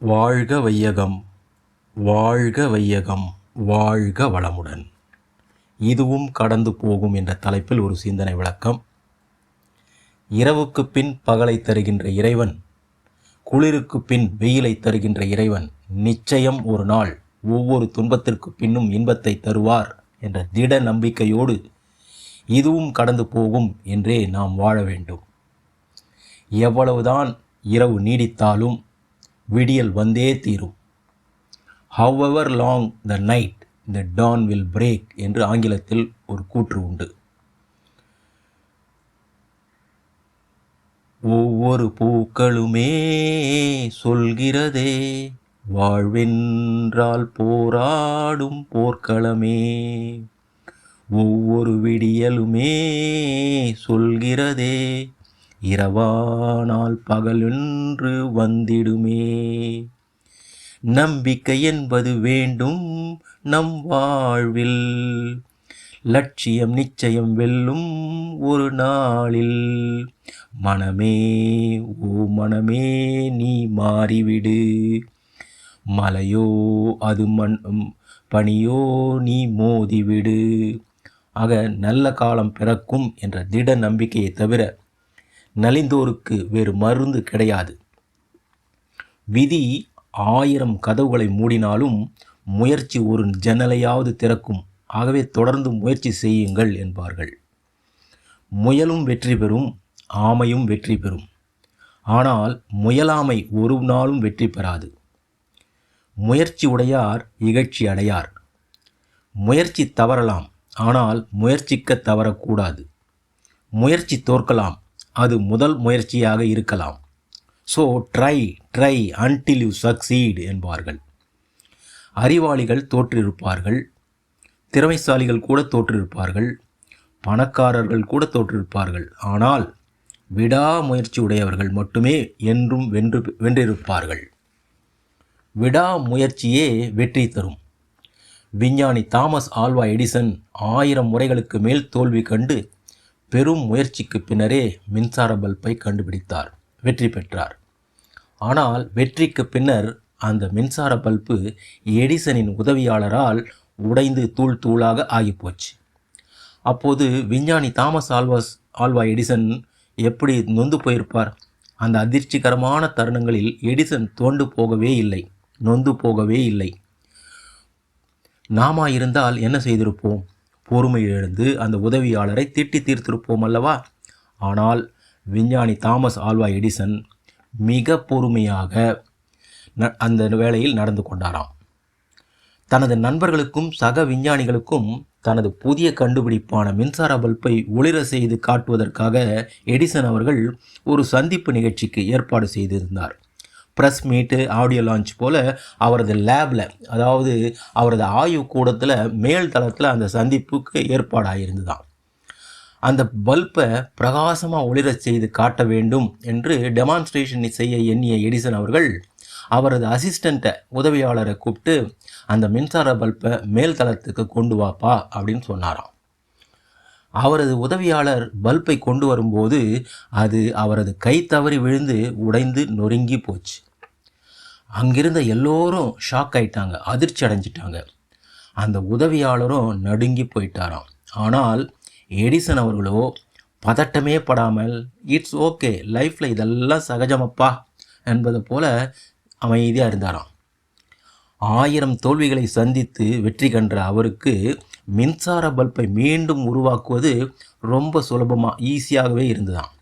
வாழ்க வையகம் வாழ்க வையகம் வாழ்க வளமுடன். இதுவும் கடந்து போகும் என்ற தலைப்பில் ஒரு சிந்தனை விளக்கம். இரவுக்கு பின் பகலை தருகின்ற இறைவன் குளிருக்கு பின் வெயிலை தருகின்ற இறைவன் நிச்சயம் ஒரு நாள் ஒவ்வொரு துன்பத்திற்கு பின்னும் இன்பத்தை தருவார் என்ற திட நம்பிக்கையோடு இதுவும் கடந்து போகும் என்றே நாம் வாழ வேண்டும். எவ்வளவுதான் இரவு நீடித்தாலும் விடியல் வந்தே தீரும். However long the night the dawn will break என்று ஆங்கிலத்தில் ஒரு கூற்று உண்டு. ஒவ்வொரு பூக்களுமே சொல்கிறதே வாழ்வென்றால் போராடும் போர்க்களமே. ஒவ்வொரு விடியலுமே சொல்கிறதே இரவானால் பகலென்று வந்திடுமே. நம்பிக்கை என்பது வேண்டும் நம் வாழ்வில். லட்சியம் நிச்சயம் வெல்லும் ஒரு நாளில். மனமே ஓ மனமே நீ மாறிவிடு. மலையோ அது மண் பனியோ நீ மோதிவிடு. ஆக நல்ல காலம் பிறக்கும் என்ற திட நம்பிக்கையை தவிர நலிந்தோருக்கு வேறு மருந்து கிடையாது. விதி ஆயிரம் கதவுகளை மூடினாலும் முயற்சி ஒரு ஜன்னலையாவது திறக்கும். ஆகவே தொடர்ந்து முயற்சி செய்யுங்கள் என்பார்கள். முயலும் வெற்றி பெறும் ஆமையும் வெற்றி பெறும். ஆனால் முயலாமை ஒரு நாளும் வெற்றி பெறாது. முயற்சி உடையார் இகழ்ச்சி அடையார். முயற்சி தவறலாம் ஆனால் முயற்சிக்க தவறக்கூடாது. முயற்சி தோற்கலாம் அது முதல் முயற்சியாக இருக்கலாம். So try try until you succeed என்பார்கள். அறிவாளிகள் தோற்றிருப்பார்கள். திறமைசாலிகள் கூட தோற்றிருப்பார்கள். பணக்காரர்கள் கூட தோற்றிருப்பார்கள். ஆனால் விடாமுயற்சி உடையவர்கள் மட்டுமே என்றும் வென்று வென்றிருப்பார்கள். விடாமுயற்சியே வெற்றி தரும். விஞ்ஞானி தாமஸ் ஆல்வா எடிசன் ஆயிரம் முறைகளுக்கு மேல் தோல்வி கண்டு பெரும் முயற்சிக்கு பின்னரே மின்சார பல்பை கண்டுபிடித்தார் வெற்றி பெற்றார். ஆனால் வெற்றிக்கு பின்னர் அந்த மின்சார பல்பு எடிசனின் உதவியாளரால் உடைந்து தூள் தூளாக ஆகிப்போச்சு. அப்போது விஞ்ஞானி தாமஸ் ஆல்வாஸ் ஆல்வா எடிசன் எப்படி நொந்து போயிருப்பார்? அந்த அதிர்ச்சிகரமான தருணங்களில் எடிசன் தோண்டு போகவே இல்லை நொந்து போகவே இல்லை. நாமா இருந்தால் என்ன செய்திருப்போம்? பொறுமை எழுந்து அந்த உதவியாளரை திட்டி தீர்த்திருப்போம் அல்லவா? ஆனால் விஞ்ஞானி தாமஸ் ஆல்வா எடிசன் மிக பொறுமையாக ந அந்த வேளையில் நடந்து கொண்டாராம். தனது நண்பர்களுக்கும் சக விஞ்ஞானிகளுக்கும் தனது புதிய கண்டுபிடிப்பான மின்சார பல்பை ஒளிர செய்து காட்டுவதற்காக எடிசன் அவர்கள் ஒரு சந்திப்பு நிகழ்ச்சிக்கு ஏற்பாடு செய்திருந்தார். ப்ரெஸ் மீட்டு ஆடியோ லான்ச் போல் அவரது லேபில் அதாவது அவரது ஆய்வு கூடத்தில் மேல் தளத்தில் அந்த சந்திப்புக்கு ஏற்பாடாயிருந்துதான். அந்த பல்பை பிரகாசமாக ஒளிரச் செய்து காட்ட வேண்டும் என்று டெமான்ஸ்ட்ரேஷன் செய்ய எண்ணிய எடிசன் அவர்கள் அவரது அசிஸ்டண்ட்டை உதவியாளரை கூப்பிட்டு அந்த மின்சார பல்பை மேல் தளத்துக்கு கொண்டு வாப்பா அப்படின்னு சொன்னாராம். அவரது உதவியாளர் பல்பை கொண்டு வரும்போது அது அவரது கை தவறி விழுந்து உடைந்து நொறுங்கி போச்சு. அங்கிருந்த எல்லோரும் ஷாக் ஆயிட்டாங்க அதிர்ச்சி அடைஞ்சிட்டாங்க. அந்த உதவியாளரும் நடுங்கி போயிட்டாராம். ஆனால் எடிசன் அவர்களோ பதட்டமே படாமல் இட்ஸ் ஓகே லைஃப்பில் இதெல்லாம் சகஜமப்பா என்பது போல அமைதியாக இருந்தாராம். ஆயிரம் தோல்விகளை சந்தித்து வெற்றி கன்ற அவருக்கு மின்சார பல்பை மீண்டும் உருவாக்குவது ரொம்ப சுலபமாக ஈஸியாகவே இருந்ததாம்.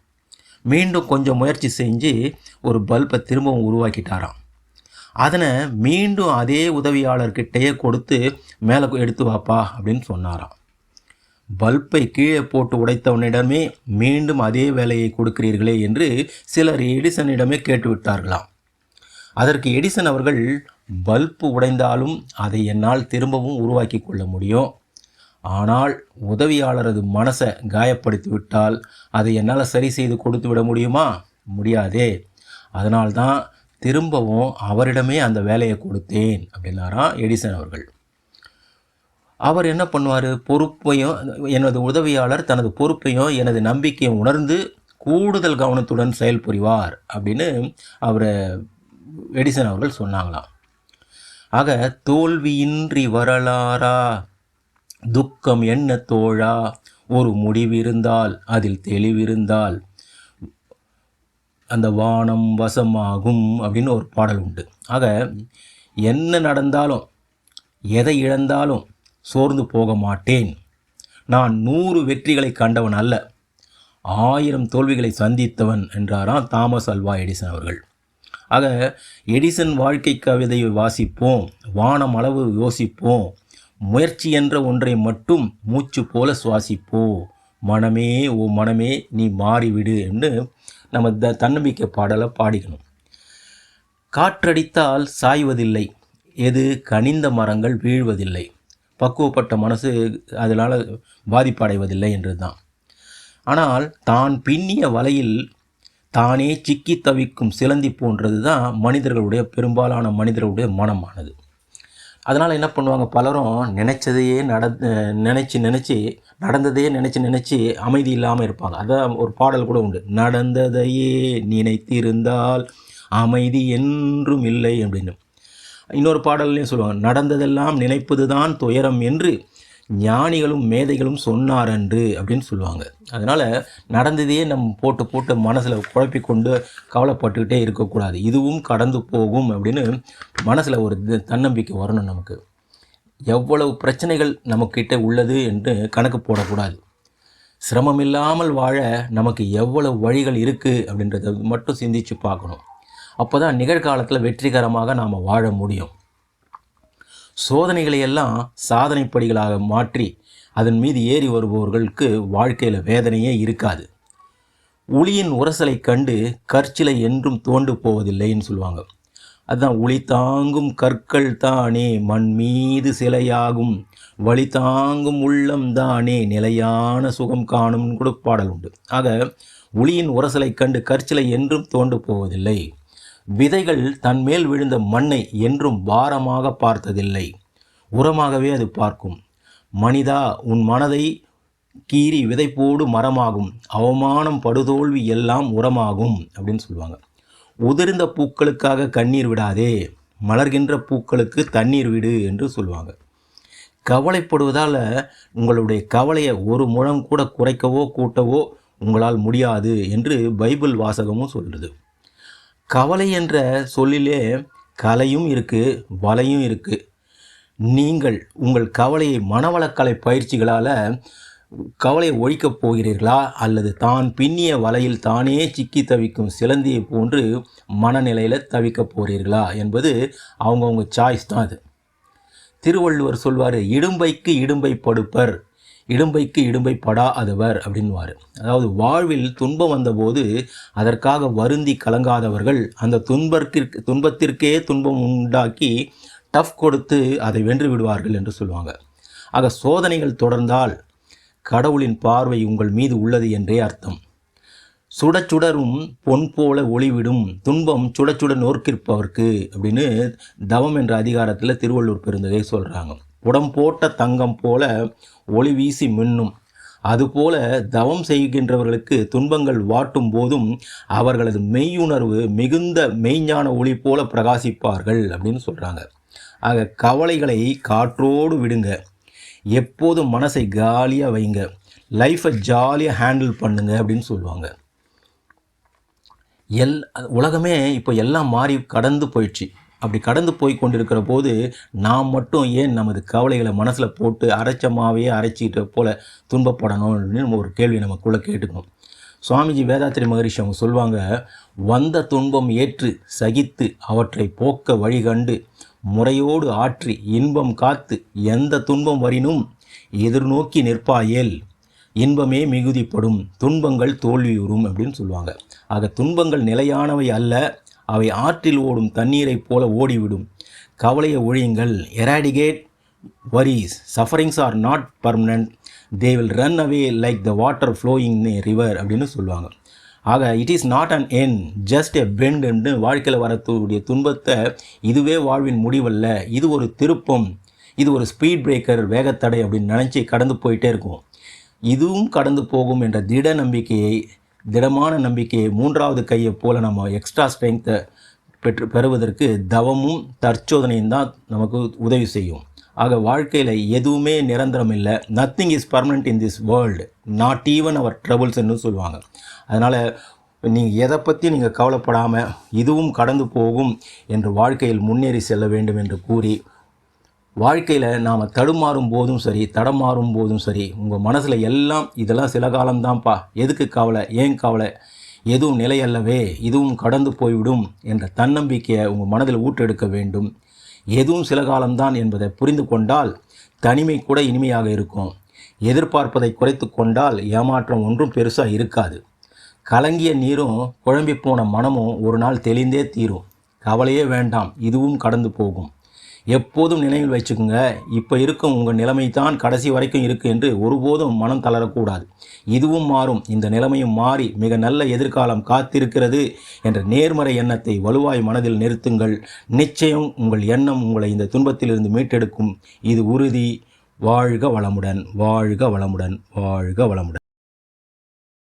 மீண்டும் கொஞ்சம் முயற்சி செஞ்சு ஒரு பல்பை திரும்பவும் உருவாக்கிட்டாராம். அதனை மீண்டும் அதே உதவியாளர்கிட்டயே கொடுத்து மேலே எடுத்து வாப்பா அப்படின்னு சொன்னாராம். பல்பை கீழே போட்டு உடைத்தவனிடமே மீண்டும் அதே வேலையை கொடுக்கிறீர்களே என்று சிலர் எடிசனிடமே கேட்டுவிட்டார்களாம். அதற்கு எடிசன் அவர்கள் பல்பு உடைந்தாலும் அதை என்னால் திரும்பவும் உருவாக்கி கொள்ள முடியும். ஆனால் உதவியாளரது மனசை காயப்படுத்தி விட்டால் அதை என்னால் சரி செய்து கொடுத்து விட முடியுமா? முடியாதே. அதனால்தான் திரும்பவும் அவரிடமே அந்த வேலையை கொடுத்தேன் அப்படின்னாராம் எடிசன் அவர்கள். அவர் என்ன பண்ணுவார்? பொறுப்பையும் எனது உதவியாளர் தனது பொறுப்பையும் எனது நம்பிக்கையும் உணர்ந்து கூடுதல் கவனத்துடன் செயல்புரிவார் அப்படின்னு அவரை எடிசன் அவர்கள் சொன்னாங்களாம். ஆக தோல்வியின்றி வரலாறா? துக்கம் என்ன தோழா? ஒரு முடிவிருந்தால் அதில் தெளிவிருந்தால் அந்த வானம் வசமாகும் அப்படின்னு ஒரு பாடல் உண்டு. ஆக என்ன நடந்தாலும் எதை இழந்தாலும் சோர்ந்து போக மாட்டேன். நான் நூறு வெற்றிகளை கண்டவன் அல்ல ஆயிரம் தோல்விகளை சந்தித்தவன் என்றாராம் தாமஸ் அல்வா எடிசன் அவர்கள். ஆக எடிசன் வாழ்க்கை கவிதையை வாசிப்போம் வானம் அளவு யோசிப்போம் முயற்சி என்ற ஒன்றை மட்டும் மூச்சு போல சுவாசிப்போ. மனமே ஓ மனமே நீ மாறிவிடு என்று நம்ம த தன்னம்பிக்கை பாடலை பாடிக்கணும். காற்றடித்தால் சாய்வதில்லை. எது கனிந்த மரங்கள் வீழ்வதில்லை. பக்குவப்பட்ட மனசு அதனால் பாதிப்படைவதில்லை என்று தான் ஆனால் தான் பின்னிய வலையில் தானே சிக்கி தவிக்கும் சிலந்தி போன்றது தான் மனிதர்களுடைய பெரும்பாலான மனிதர்களுடைய மனமானது. அதனால் என்ன பண்ணுவாங்க பலரும் நினச்சதையே நட நினச்சி நினச்சி நடந்ததையே நினச்சி நினச்சி அமைதி இல்லாமல் இருப்பாங்க. அதான் ஒரு பாடல் கூட உண்டு. நடந்ததையே நினைத்திருந்தால் அமைதி என்றும் இல்லை அப்படின்னு. இன்னொரு பாடல்லையும் சொல்லுவாங்க. நடந்ததெல்லாம் நினைப்பது தான் துயரம் என்று ஞானிகளும் மேதைகளும் சொன்னாரன்று அப்படின்னு சொல்லுவாங்க. அதனால் நடந்ததையே நம்ம போட்டு போட்டு மனசில் குழப்பிக்கொண்டு கவலைப்பட்டுக்கிட்டே இருக்கக்கூடாது. இதுவும் கடந்து போகும் அப்படின்னு மனசில் ஒரு தன்னம்பிக்கை வரணும் நமக்கு. எவ்வளவு பிரச்சனைகள் நம்மக்கிட்ட உள்ளது என்று கணக்கு போடக்கூடாது. சிரமம் இல்லாமல் வாழ நமக்கு எவ்வளவு வழிகள் இருக்குது அப்படின்றத மட்டும் சிந்திச்சு பார்க்கணும். அப்போ தான் நிகழ்காலத்தில் வெற்றிகரமாக நாம் வாழ முடியும். சோதனைகளை எல்லாம் சாதனை படிகளாக மாற்றி அதன் மீது ஏறி வருபவர்களுக்கு வாழ்க்கையில் வேதனையே இருக்காது. உளியின் உரசலை கண்டு கற்சிலை என்றும் தோண்டு போவதில்லைன்னு சொல்லுவாங்க. அதுதான் உளி தாங்கும் கற்கள் தானே மண் மீது சிலையாகும் வழி தாங்கும் உள்ளம் தானே நிலையான சுகம் காணும்னு கூட பாடல் உண்டு. ஆக உளியின் உரசலை கண்டு கற்சிலை என்றும் தோண்டு போவதில்லை. விதைகள் தன்மேல் விழுந்த மண்ணை என்றும் பாரமாக பார்த்ததில்லை. உரமாகவே அது பார்க்கும். மனிதா உன் மனதை கீறி விதைப்போடு மரமாகும். அவமானம் படுதோல்வி எல்லாம் உரமாகும் அப்படின்னு சொல்லுவாங்க. உதிர்ந்த பூக்களுக்காக கண்ணீர் விடாதே மலர்கின்ற பூக்களுக்கு தண்ணீர் விடு என்று சொல்லுவாங்க. கவலைப்படுவதால் உங்களுடைய கவலையை ஒரு முழம் கூட குறைக்கவோ கூட்டவோ உங்களால் முடியாது என்று பைபிள் வாசகமும் சொல்கிறது கவலை என்ற சொல்லிலே கலையும் இருக்குது வலையும் இருக்குது நீங்கள் உங்கள் கவலையை மனவளக்கலை பயிற்சிகளால் கவலையை ஒழிக்கப் போகிறீர்களா? அல்லது தான் பின்னிய வலையில் தானே சிக்கி தவிக்கும் சிலந்தியை போன்று மனநிலையில் தவிக்கப் போகிறீர்களா என்பது அவங்கவுங்க சாய்ஸ் தான் அது. திருவள்ளுவர் சொல்வார் இடும்பைக்கு இடும்பை படுப்பர். இடும்பைக்கு இடும்பை படாதவர் அப்படின்வார் அதாவது வாழ்வில் துன்பம் வந்தபோது அதற்காக வருந்தி கலங்காதவர்கள் அந்த துன்பத்திற்கு துன்பத்திற்கே துன்பம் உண்டாக்கி டஃப் கொடுத்து அதை வென்று விடுவார்கள் என்று சொல்லுவாங்க. ஆக சோதனைகள் தொடர்ந்தால் கடவுளின் பார்வை உங்கள் மீது உள்ளது என்றே அர்த்தம். சுட சுடரும் பொன் போல ஒளிவிடும் துன்பம் சுட சுட நோர்க்கிருப்பவர்க்கு அப்படின்னு தவம் என்ற அதிகாரத்தில் திருவள்ளூர் பெருந்தகை சொல்கிறாங்க உடம் போட்ட தங்கம் போல ஒளி வீசி மின்னும். அதுபோல தவம் செய்கின்றவர்களுக்கு துன்பங்கள் வாட்டும் போதும் அவர்களது மெய்யுணர்வு மிகுந்த மெய்ஞான ஒளி போல பிரகாசிப்பார்கள் அப்படின்னு சொல்கிறாங்க ஆக கவலைகளை காற்றோடு விடுங்க. எப்போதும் மனசை காலியாக வைங்க. லைஃப்பை ஜாலியாக ஹேண்டில் பண்ணுங்க அப்படின்னு சொல்லுவாங்க. எல் உலகமே இப்போ எல்லாம் மாறி கடந்து போயிடுச்சு. அப்படி கடந்து போய் கொண்டிருக்கிற போது நாம் மட்டும் ஏன் நமது கவலைகளை மனசில் போட்டு அரைச்சமாவே அரைச்சிக்கிட்ட போல துன்பப்படணும்னு அப்படின்னு நம்ம ஒரு கேள்வி நமக்குள்ளே கேட்டுக்கணும். சுவாமிஜி வேதாத்திரி மகரிஷி அவங்க சொல்லுவாங்க வந்த துன்பம் ஏற்று சகித்து அவற்றை போக்க வழிகண்டு முறையோடு ஆற்றி இன்பம் காத்து எந்த துன்பம் வரினும் எதிர்நோக்கி நிற்பாயேல் இன்பமே மிகுதிப்படும் துன்பங்கள் தோல்வியுறும் அப்படின்னு சொல்லுவாங்க. ஆக துன்பங்கள் நிலையானவை அல்ல அவை ஆற்றில் ஓடும் தண்ணீரைப் போல ஓடிவிடும். கவலையை ஒழியுங்கள். Eradicate worries sufferings are not permanent they will run away like the water flowing in river அப்படின்னு சொல்லுவாங்க. ஆக it is not an end just a பெண்டுன்னு வாழ்க்கையில் வரக்கூடிய துன்பத்தை இதுவே வாழ்வின் முடிவல்ல. இது ஒரு திருப்பம். இது ஒரு ஸ்பீட் பிரேக்கர் வேகத்தடை அப்படின்னு நினச்சி கடந்து போயிட்டே இருக்கும். இதுவும் கடந்து போகும் என்ற திட நம்பிக்கையை திடமான நம்பிக்கையை மூன்றாவது கையை போல் நம்ம எக்ஸ்ட்ரா ஸ்ட்ரென்த்தை பெற்று பெறுவதற்கு தவமும் தற்சோதனையும் தான் நமக்கு உதவி செய்யும். ஆக வாழ்க்கையில் எதுவுமே நிரந்தரம் இல்லை. Nothing is permanent in this world not even our ட்ரபுள்ஸ்ன்னு சொல்லுவாங்க. அதனால் நீங்கள் எதை பற்றி நீங்கள் கவலைப்படாமல் இதுவும் கடந்து போகும் என்று வாழ்க்கையில் முன்னேறி செல்ல வேண்டும் என்று கூறி வாழ்க்கையில் நாம் தடுமாறும் போதும் சரி தடமாறும் போதும் சரி உங்கள் மனசில் எல்லாம் இதெல்லாம் சில காலம்தான்ப்பா. எதுக்கு கவலை? ஏன் கவலை? எதுவும் நிலையல்லவே இதுவும் கடந்து போய்விடும் என்ற தன்னம்பிக்கையை உங்கள் மனதில் ஊற்றெடுக்க வேண்டும். எதுவும் சில காலம்தான் என்பதை புரிந்து கொண்டால் தனிமை கூட இனிமையாக இருக்கும். எதிர்பார்ப்பதை குறைத்து கொண்டால் ஏமாற்றம் ஒன்றும் பெருசாக இருக்காது. கலங்கிய நீரும் குழம்பி போன மனமும் ஒரு நாள் தெளிந்தே தீரும். கவலையே வேண்டாம் இதுவும் கடந்து போகும். எப்போதும் நினைவில் வச்சுக்கோங்க. இப்போ இருக்கும் உங்கள் நிலைமை தான் கடைசி வரைக்கும் இருக்குது என்று ஒருபோதும் மனம் தளரக்கூடாது. இதுவும் மாறும். இந்த நிலைமையும் மாறி மிக நல்ல எதிர்காலம் காத்திருக்கிறது என்ற நேர்மறை எண்ணத்தை வலுவாய் மனதில் நிறுத்துங்கள். நிச்சயம் உங்கள் எண்ணம் உங்களை இந்த துன்பத்திலிருந்து மீட்டெடுக்கும். இது உறுதி. வாழ்க வளமுடன். வாழ்க வளமுடன். வாழ்க வளமுடன்.